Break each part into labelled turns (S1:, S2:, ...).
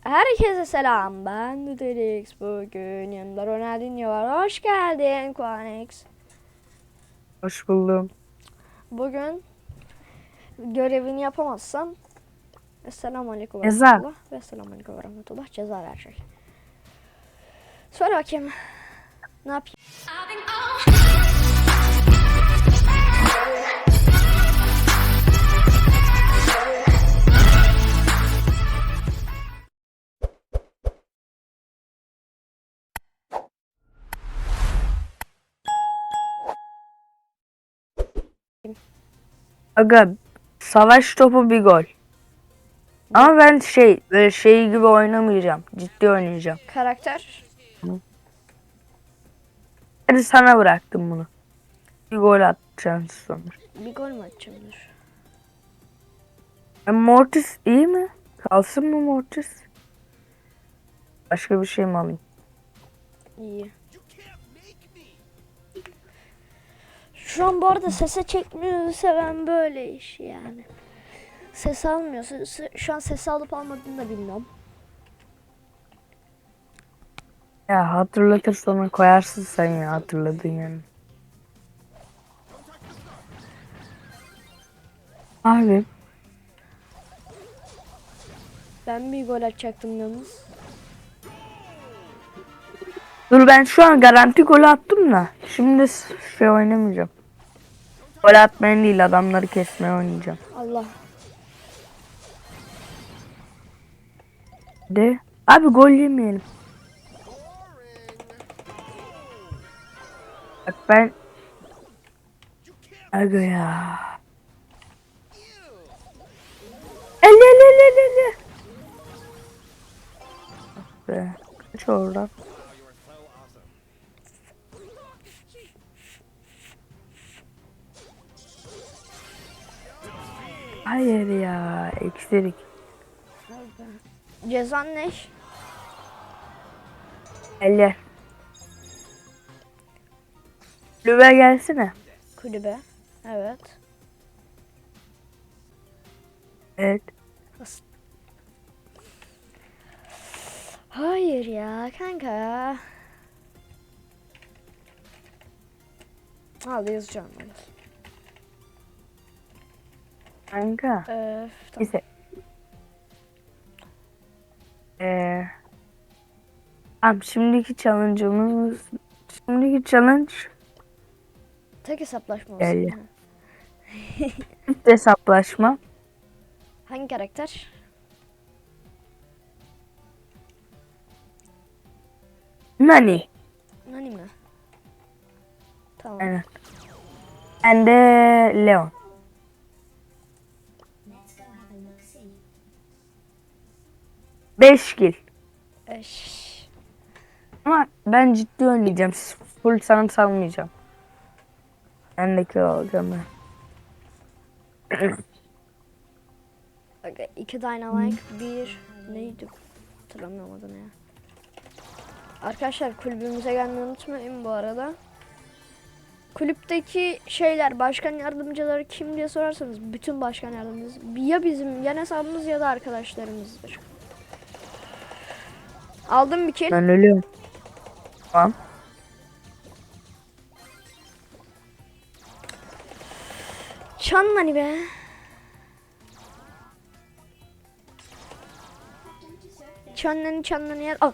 S1: Herkese selam. Ben Nudelix. Bugün yanımda Ronaldinho var. Hoş geldin Quanex.
S2: Hoş buldum.
S1: Bugün görevini yapamazsam Esselamu Aleyküm ve. Rahmetullah ve Esselamu Aleyküm ve Rahmetullah ceza verecek. Söyle bakayım. Ne yapayım?
S2: Aga savaş topu bir gol. Ama ben şey böyle şey gibi oynamayacağım. Ciddi oynayacağım.
S1: Karakter.
S2: Hadi sana bıraktım bunu. Bir gol atacaksın sonra.
S1: Bir gol mü atacağım dur.
S2: E, Mortis iyi mi? Kalsın mı Mortis? Başka bir şey mi alayım?
S1: İyi. Şu an bu arada sese çekmiyorsa ben böyle iş yani. Ses almıyorsa se- şu an ses alıp almadığını da bilmiyorum.
S2: Ya hatırlatır sonra koyarsın sen ya hatırladın yani. Abi
S1: Ben bir gol atacaktım yalnız.
S2: dur ben şu an garanti gol attım da şimdi şey oynamayacağım. Gol atmaya değil adamları kesmeye oynayacağım.
S1: Allah.
S2: De abi gol yemeyelim. Bak ben Aga ya. El el el el el. Ah Be. Kaç oradan. Hayır ya. Eksilik.
S1: Cezan ne?
S2: Eller. Lüve gelsene.
S1: Kulübe. Evet.
S2: Evet.
S1: Hayır ya kanka. Al yazacağım onu.
S2: Kanka.
S1: Öf, tamam.
S2: Ee, şimdiki challenge'ımız şimdiki challenge
S1: Tek hesaplaşma olsun.
S2: Gel ya.
S1: ha.
S2: çift hesaplaşma.
S1: Hangi karakter?
S2: Nani.
S1: Nani mi? Tamam.
S2: Aynen. Ben de Leon. Beş kill.
S1: Eş.
S2: Ama ben ciddi oynayacağım. Full sana salmayacağım. Ben de kill alacağım ben.
S1: Aga, iki Dynamite, bir neydi? Hatırlamıyorum adını ya. Arkadaşlar kulübümüze gelmeyi unutmayın bu arada. Kulüpteki şeyler, başkan yardımcıları kim diye sorarsanız bütün başkan yardımcımız ya bizim yan hesabımız ya da arkadaşlarımızdır. Aldım bir kill.
S2: Ben ölüyorum. Tamam.
S1: Çan hani be. Çanlanı çanlanı yer. Al.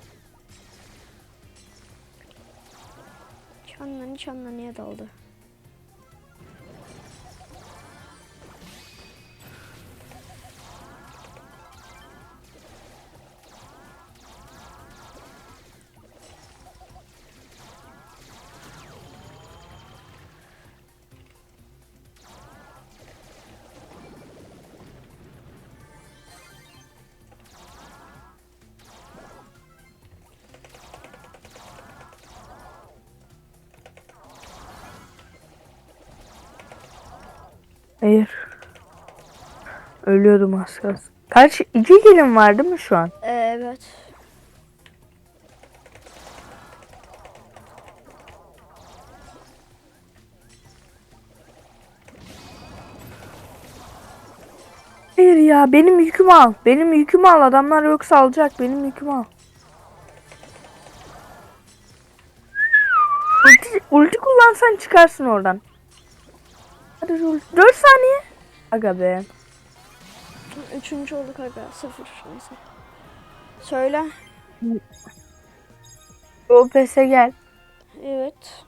S1: Çanlanı çanlanıya daldı.
S2: Hayır. Ölüyordum az kalsın. Kaç? iki killim var değil mi şu an?
S1: Ee, evet.
S2: Hayır ya benim yükümü al. Benim yükümü al. Adamlar yoksa alacak. Benim yükümü al. Ulti, ulti kullansan çıkarsın oradan. Hadi. 4 saniye. Aga be.
S1: Üçüncü olduk aga. Sıfır neyse. Söyle.
S2: O pese gel.
S1: Evet.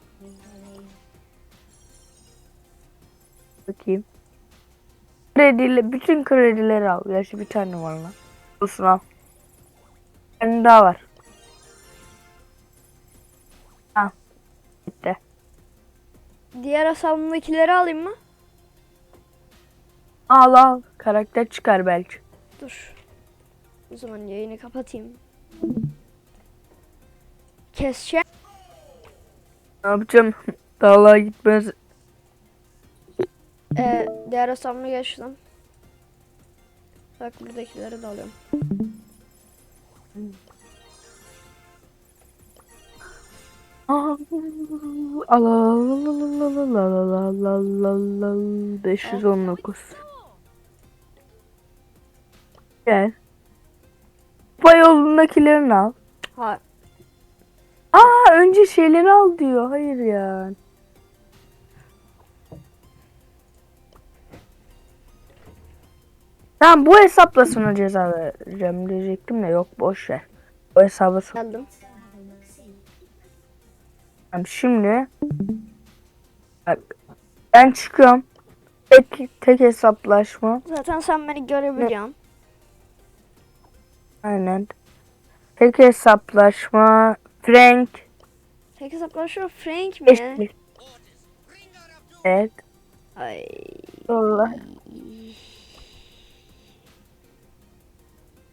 S2: Bakayım. Krediyle bütün kredileri al. Gerçi bir tane var lan. Olsun al. Bir tane daha var. Al. Bitti.
S1: Diğer hesabımdakileri alayım mı?
S2: Al al. Karakter çıkar belki.
S1: Dur. O zaman yayını kapatayım. Keseceğim.
S2: Ne yapacağım? Dağlığa gitmez.
S1: Ee, diğer hesabıma geçtim. Bak buradakileri de alıyorum.
S2: Allah 519 Gel. Kupa yolundakilerini al.
S1: Ha,
S2: Aa önce şeyleri al diyor. Hayır ya. Tamam bu hesapla sana ceza vereceğim diyecektim de yok boş ver. O hesabı
S1: geldim.
S2: Tamam şimdi bak ben çıkıyorum. Tek, tek hesaplaşma.
S1: Zaten sen beni görebiliyorsun.
S2: Aynen. Tek hesaplaşma. Frank.
S1: Tek hesaplaşma Frank mi?
S2: Evet.
S1: Ay.
S2: Doğru.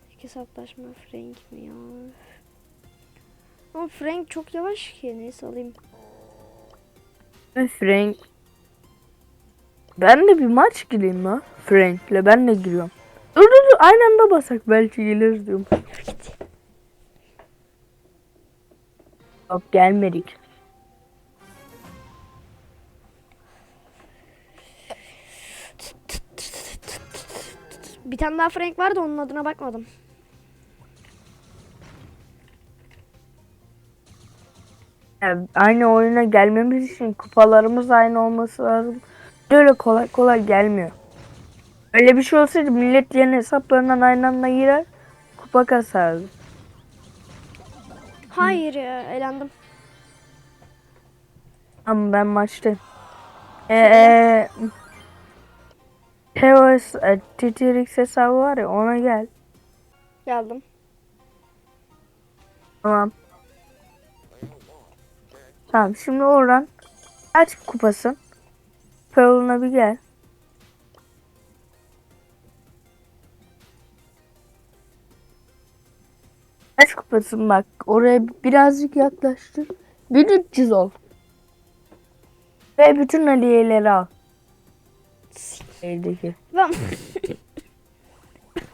S1: Tek hesaplaşma Frank mi ya? Ama Frank çok yavaş ki. Neyse alayım.
S2: Frank. Ben de bir maç gireyim ha. Frank'le ben de giriyorum. Dur dur dur aynı anda basak belki gelir diyorum. Yok gelmedik.
S1: Bir tane daha Frank vardı onun adına bakmadım.
S2: Yani aynı oyuna gelmemiz için kupalarımız aynı olması lazım. Öyle kolay kolay gelmiyor. Öyle bir şey olsaydı millet yeni hesaplarından aynı anda girer. Kupa kasardı.
S1: Hayır ya elendim.
S2: Ama ben maçtayım. Eee TOS e, TTRX hesabı var ya ona gel.
S1: Geldim.
S2: Tamam. Tamam şimdi oradan kaç kupasın? Pearl'ına bir gel. Kaç kupasın bak oraya birazcık yaklaştır. 1300 ol. Ve bütün hediyeleri al. Evdeki.
S1: Ben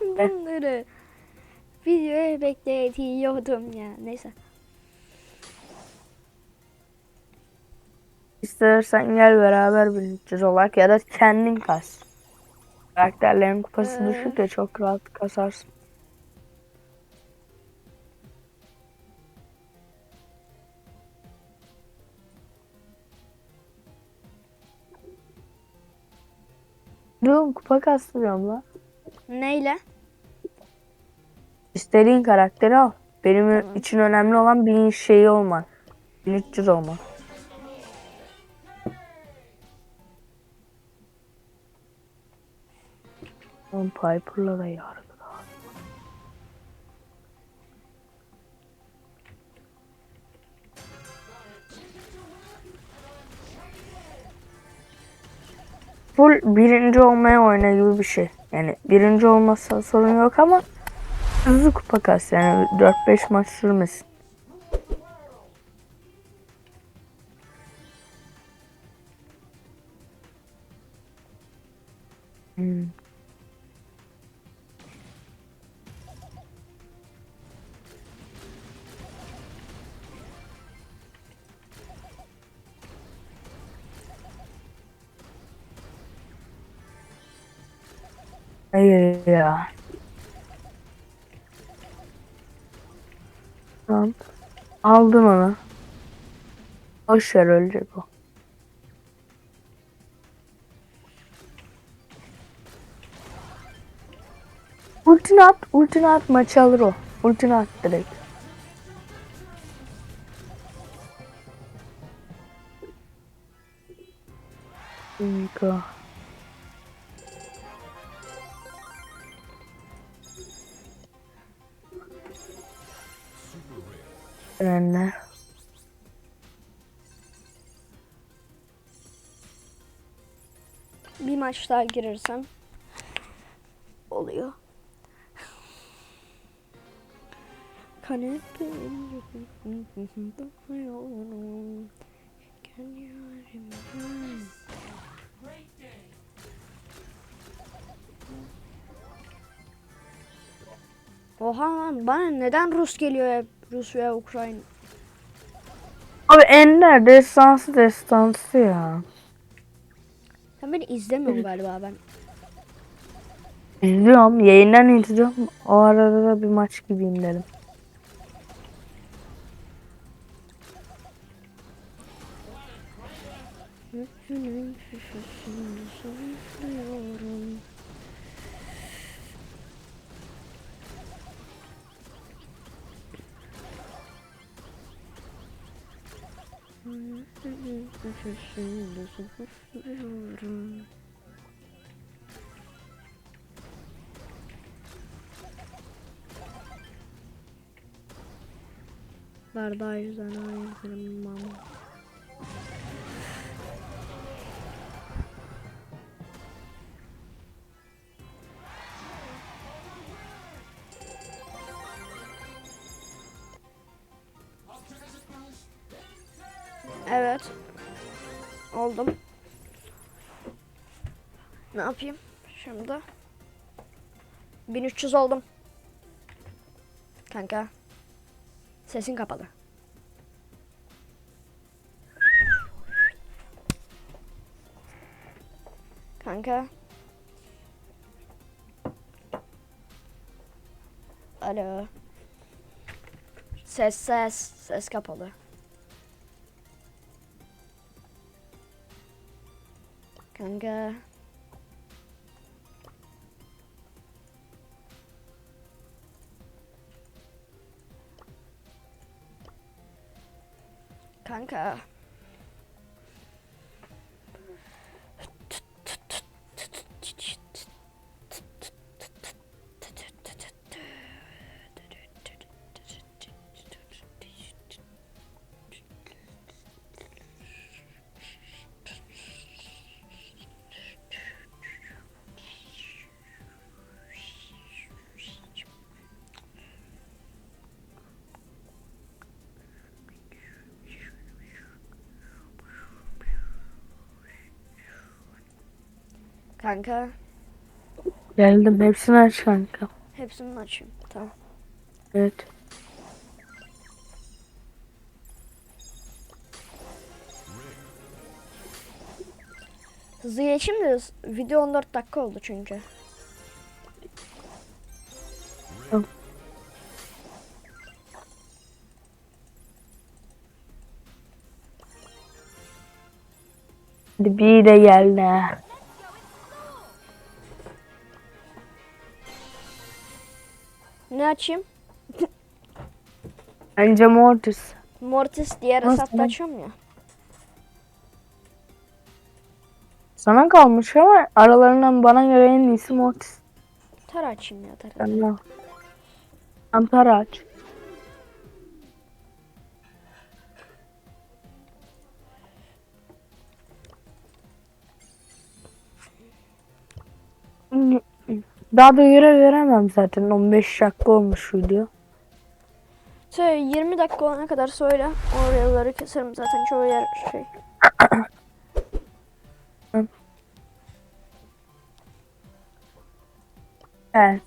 S1: bunları videoya bekletiyordum ya. Neyse.
S2: İstersen gel beraber birlikte olarak ya da kendin kas. Karakterlerin kupası
S1: Ee.
S2: düşük de çok rahat kasarsın. Dur kupa kastırıyorum la.
S1: Neyle?
S2: İstediğin karakteri al. Benim
S1: Tamam.
S2: için önemli olan bir şeyi olman. 1300 olman. Oğlum Piper'la da yargı. Full birinci olmaya oyna gibi bir şey. Yani birinci olmasa sorun yok ama hızlı kupa kas yani 4-5 maç sürmesin. Hayır ya. Aldın onu. Boş ver ölecek o. Ultini at, ultini at maçı alır o. Ultini at direkt. Harika. Frenler.
S1: Bir maç daha girersem oluyor. Oha lan bana neden Rus geliyor hep Rus veya Ukrayna?
S2: Abi Ender destansı destansı ya.
S1: Sen beni izlemiyorsun galiba ben.
S2: İzliyorum. Yayından izliyorum. O arada da bir maç gibiyim dedim.
S1: Bardağı yüzden. Evet. Yapayım şimdi? 1300 oldum. Kanka. Sesin kapalı. Kanka. Alo. Ses ses. Ses kapalı. Kanka. Kanka. Kanka.
S2: Geldim. Hepsini aç kanka.
S1: Hepsini açayım. Tamam.
S2: Evet.
S1: Hızlı geçeyim de video 14 dakika oldu çünkü.
S2: Tamam. Bir de geldi.
S1: Açayım?
S2: Bence Mortis.
S1: Mortis diğer
S2: Nasıl?
S1: hesapta açıyorum ya.
S2: Sana kalmış ama aralarından bana göre en iyisi Mortis.
S1: Tara açayım ya tara.
S2: Sen de. Ampara aç. Daha da göre veremem zaten. 15 dakika olmuş video.
S1: Söyle 20 dakika olana kadar söyle. Oraları keserim zaten çoğu yer şey.
S2: Evet.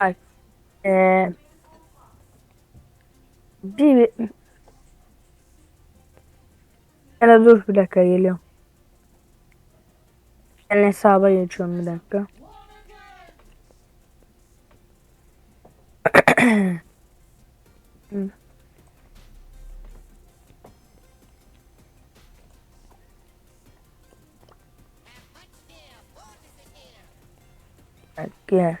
S2: Bak. Ee, bir Hele dur bir dakika geliyorum. Ben hesaba geçiyorum bir dakika. Gel.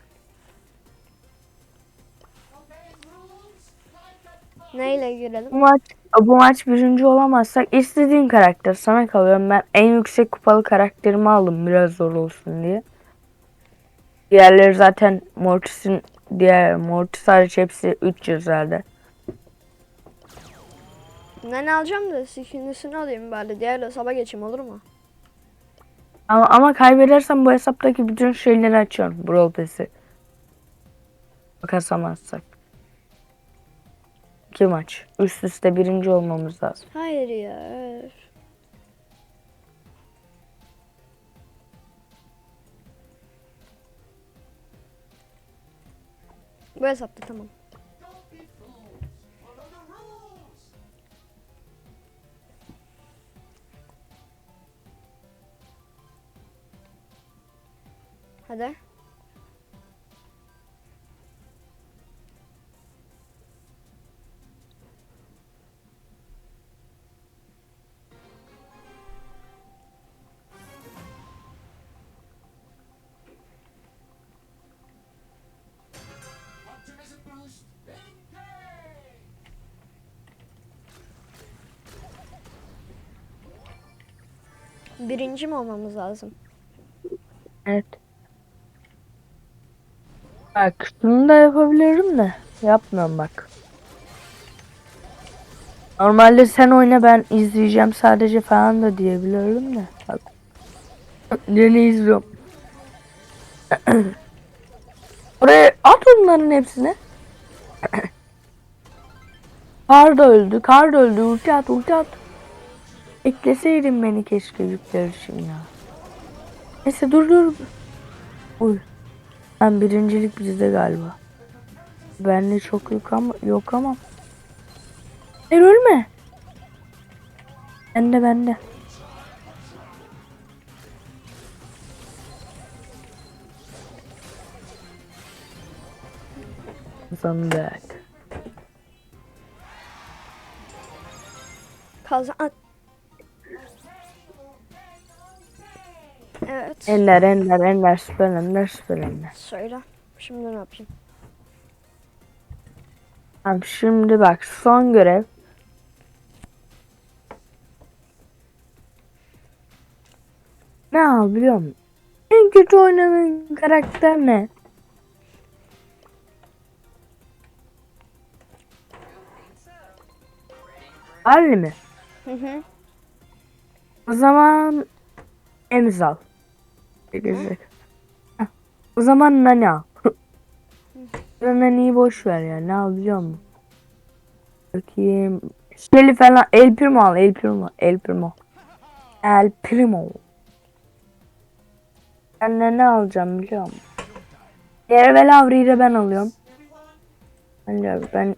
S1: Neyle girelim?
S2: Maç bu maç birinci olamazsak istediğin karakter sana kalıyorum. Ben en yüksek kupalı karakterimi aldım biraz zor olsun diye. Diğerleri zaten Mortis'in diğer Mortis hariç hepsi 300 herhalde.
S1: Ben alacağım da ikincisini alayım bari. Diğer hesaba geçeyim olur mu?
S2: Ama, ama kaybedersem bu hesaptaki bütün şeyleri açıyorum. Brawl Pass'i. Bakasamazsak. İki maç. Üst üste birinci olmamız lazım.
S1: Hayır ya. Bu hesapta tamam. Hadi. Birinci mi olmamız lazım?
S2: Evet. Bak şunu da yapabilirim de yapmıyorum bak. Normalde sen oyna ben izleyeceğim sadece falan da diyebilirim de. Bak. Yeni izliyorum. Oraya at onların hepsini. Kar da öldü, kar da öldü. Ulti at, ulti at. Ekleseydin beni keşke yükler ya. Neyse dur dur. Uy. Ben birincilik bizde galiba. Bende çok yok ama yok ama. Hayır ölme. Bende bende. Zandak.
S1: Kazan. Evet.
S2: Ender ender ender süper ender süper ender.
S1: Söyle. Şimdi ne yapayım?
S2: Tamam şimdi bak son görev. Ne al biliyor musun? En kötü oynadığın karakter ne? Harley mi?
S1: Hı hı.
S2: O zaman Emzal. Gelecek. O zaman Nani al. Nani'yi boş ver ya. Ne al biliyor musun? Bakayım. Şeli falan. El Primo al. El Primo. El Primo. El Primo. Ben de ne alacağım biliyor musun? Diğer ve Lavri'yi de ben alıyorum. Ben, ben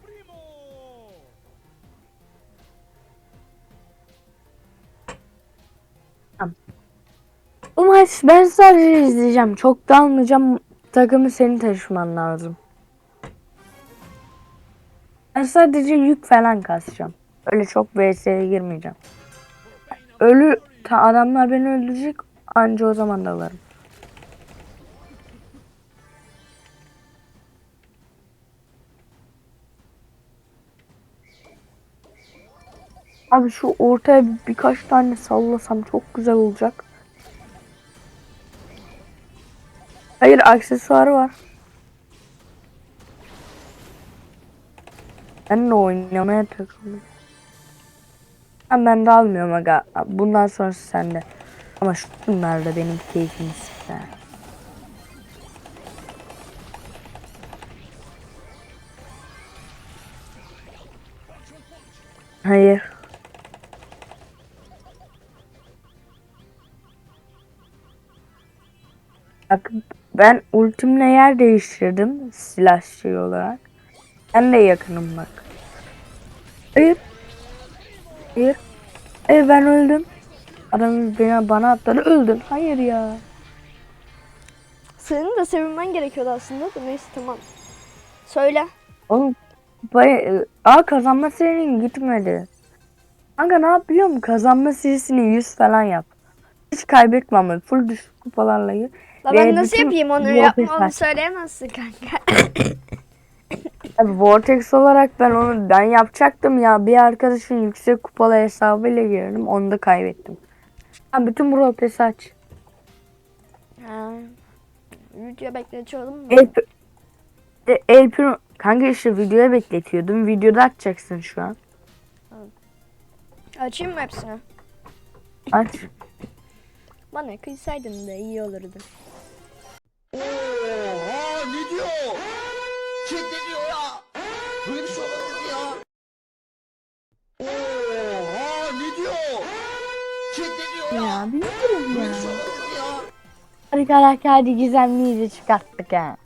S2: Maç ben sadece izleyeceğim. Çok da almayacağım. Takımı senin taşıman lazım. Ben sadece yük falan kasacağım. Öyle çok VS'ye girmeyeceğim. Ölü ta adamlar beni öldürecek. Anca o zaman da alırım. Abi şu ortaya bir- birkaç tane sallasam çok güzel olacak. Hayır aksesuarı var. Ben de oynamaya takıldım. Ha, ben de almıyorum aga. Bundan sonrası sende. Ama şu bunlar da benim keyfimi sıkar. Hayır. Bak ben ultimle yer değiştirdim silah şey olarak. Ben de yakınım bak. Hayır. Hayır. Hayır ben öldüm. Adam bana, bana atladı öldüm. Hayır ya.
S1: Senin de sevinmen gerekiyordu aslında da neyse tamam. Söyle.
S2: Oğlum baya, aa kazanma serinin gitmedi. Kanka ne yap biliyor musun? Kazanma serisini 100 falan yap. Hiç kaybetme ama full düşük kupalarla gir.
S1: La
S2: Ve
S1: ben nasıl
S2: bütün
S1: yapayım onu
S2: Vortex
S1: yapmamı söyleyemezsin kanka.
S2: Abi Vortex olarak ben onu ben yapacaktım ya. Bir arkadaşın yüksek kupalı hesabıyla girdim. Onu da kaybettim. Ha, bütün bu rotesi aç.
S1: ha. Video bekletiyorum. mu?
S2: El, e, El Primo- Kanka işte videoya bekletiyordum. Videoda açacaksın şu an.
S1: Açayım mı hepsini?
S2: Aç.
S1: Bana kıysaydın da iyi olurdu.
S3: Ne diyor ya? Böyle bir şey olamaz ya. Oha ne diyor? Diyor ya?
S2: Ya bilmiyorum
S3: Böyle bir şey olamaz ya.
S2: Hadi karakter gizemliyi de çıkarttık ha.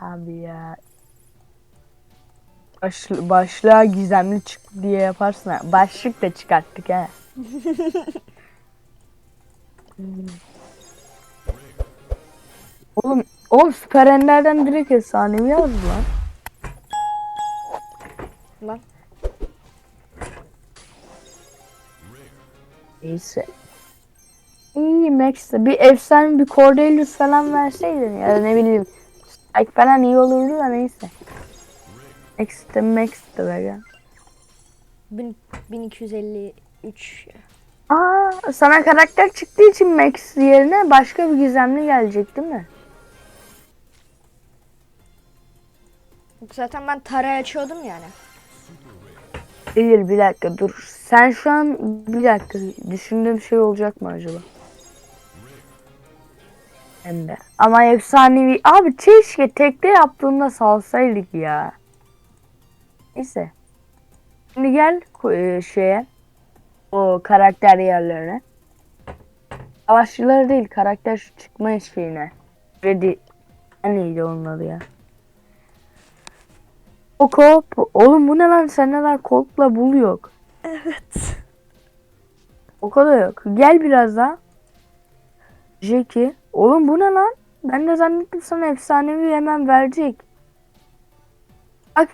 S2: Abi ya. Baş, başlığa gizemli çık diye yaparsın ha. Başlık da çıkarttık ha. Oğlum, oğlum Süper Ender'den direkt efsanevi yazdı lan.
S1: Lan.
S2: Neyse. İyi Max'te bir efsane bir Cordelius falan verseydin ya ne bileyim. Spike falan iyi olurdu da neyse. Max'te Max'te be ya.
S1: Bin- 1253.
S2: Aa, sana karakter çıktığı için Max yerine başka bir gizemli gelecek değil mi?
S1: Zaten ben tarayı açıyordum yani.
S2: Değil bir dakika dur. Sen şu an bir dakika düşündüğüm şey olacak mı acaba? Hem de. Ama efsanevi. Abi keşke tekte yaptığında salsaydık ya. Neyse. Şimdi gel e, şeye. O karakter yerlerine. Savaşçıları değil karakter şu çıkma şeyine. Ready. Neydi onun adı ya? O kop. Oğlum bu ne lan? Sende daha kolpla bul yok.
S1: Evet.
S2: O kadar yok. Gel biraz daha. Jackie. Oğlum bu ne lan? Ben de zannettim sana efsanevi hemen verecek. Bak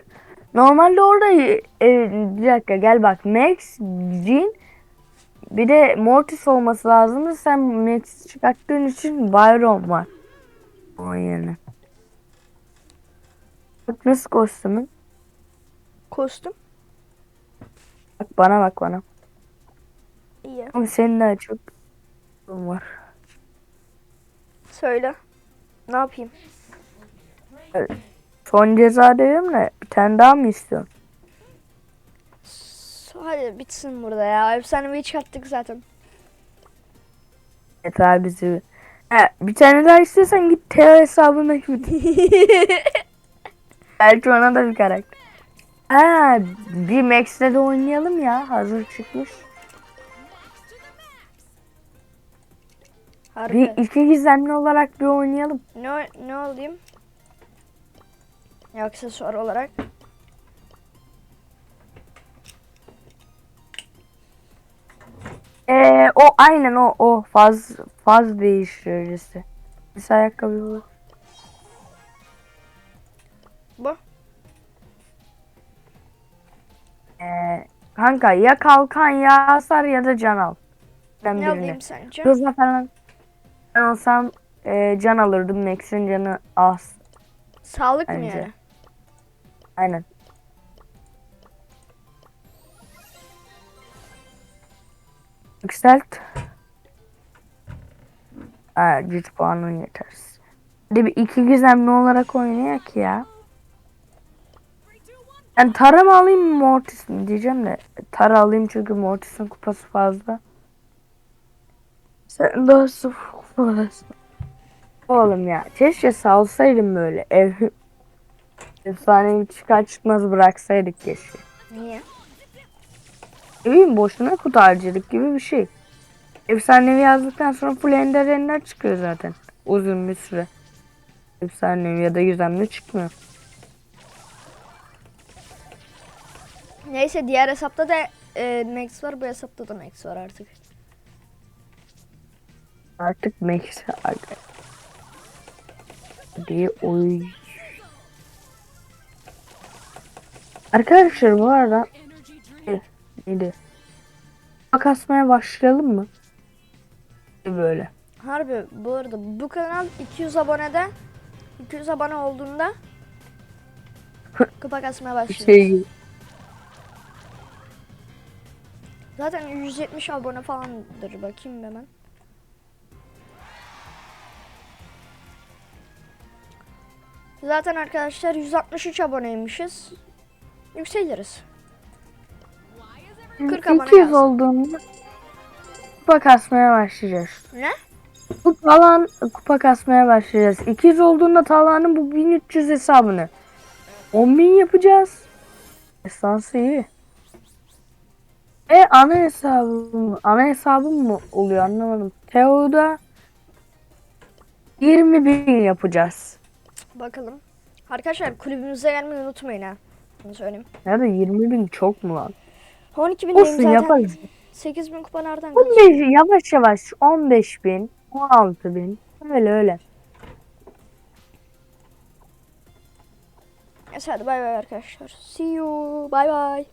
S2: normalde orada e, bir dakika gel bak Max, Jean bir de Mortis olması lazımdı. Sen Max çıkarttığın için Byron var. Onun yerine. Bak nasıl kostümün?
S1: Kostüm.
S2: Bak bana bak bana.
S1: İyi.
S2: Ama senin daha çok var.
S1: Söyle. Ne yapayım?
S2: Son ceza dedim de bir tane daha mı istiyorsun?
S1: Hadi bitsin burada ya. Efsanevi çıkarttık zaten.
S2: Yeter bizi. He, bir tane daha istiyorsan git Teo hesabındaki bir Belki ona da bir karakter. Ha, bir Max'le de oynayalım ya. Hazır çıkmış.
S1: Harbi.
S2: Bir iki gizemli olarak bir oynayalım.
S1: Ne, ne olayım? Ya aksesuar olarak.
S2: Ee, o aynen o o faz faz değiştiricisi. Bir ayakkabı olur.
S1: Bu.
S2: Ee, kanka ya kalkan ya hasar ya da can al. Ben
S1: Ne
S2: birini.
S1: alayım sence?
S2: Hızla falan. Ben olsam e, can alırdım. Max'in canı az.
S1: Sağlık mı yani?
S2: Aynen. Yükselt. Ha, güç puanın yetersiz. Hadi bir iki gizemli olarak oynayak ya. Ben Tara mı alayım mı Mortis mi diyeceğim de. Tara alayım çünkü Mortis'in kupası fazla. Sen daha sıfır kupasın. Oğlum ya keşke salsaydım böyle. Ev Efsanevi çıkar çıkmaz bıraksaydık keşke.
S1: Niye?
S2: Ne bileyim boşuna kutu harcadık gibi bir şey. Efsanevi yazdıktan sonra full ender ender çıkıyor zaten. Uzun bir süre. Efsanevi ya da gizemli çıkmıyor.
S1: Neyse diğer hesapta da e, Max var bu hesapta da Max var artık.
S2: Artık Max. Diye oy. Arkadaşlar bu arada neydi? Bak asmaya başlayalım mı? Böyle.
S1: Harbi bu arada bu kanal 200 abonede 200 abone olduğunda kupa kasmaya
S2: Bir
S1: başlıyoruz.
S2: şey.
S1: Zaten 170 abone falandır bakayım hemen. Zaten arkadaşlar 163 aboneymişiz. Yükseliriz. 40 abone
S2: 200
S1: gelsin.
S2: olduğunda kupa kasmaya başlayacağız.
S1: Ne?
S2: Bu talan kupa kasmaya başlayacağız. 200 olduğunda talanın bu 1300 hesabını 10.000 yapacağız. Esansı iyi. E ana hesabım, ana hesabım mı oluyor anlamadım. Teo'da 20 bin yapacağız.
S1: Bakalım. Arkadaşlar kulübümüze gelmeyi unutmayın ha. Bunu söyleyeyim.
S2: Da 20 bin çok mu lan?
S1: 12 bin
S2: Olsun
S1: zaten.
S2: yaparız.
S1: 8 bin kupa nereden kalacak?
S2: 15 yavaş yavaş 15 bin, 16 bin. Öyle öyle.
S1: Neyse hadi bay bay arkadaşlar. See you. Bay bay.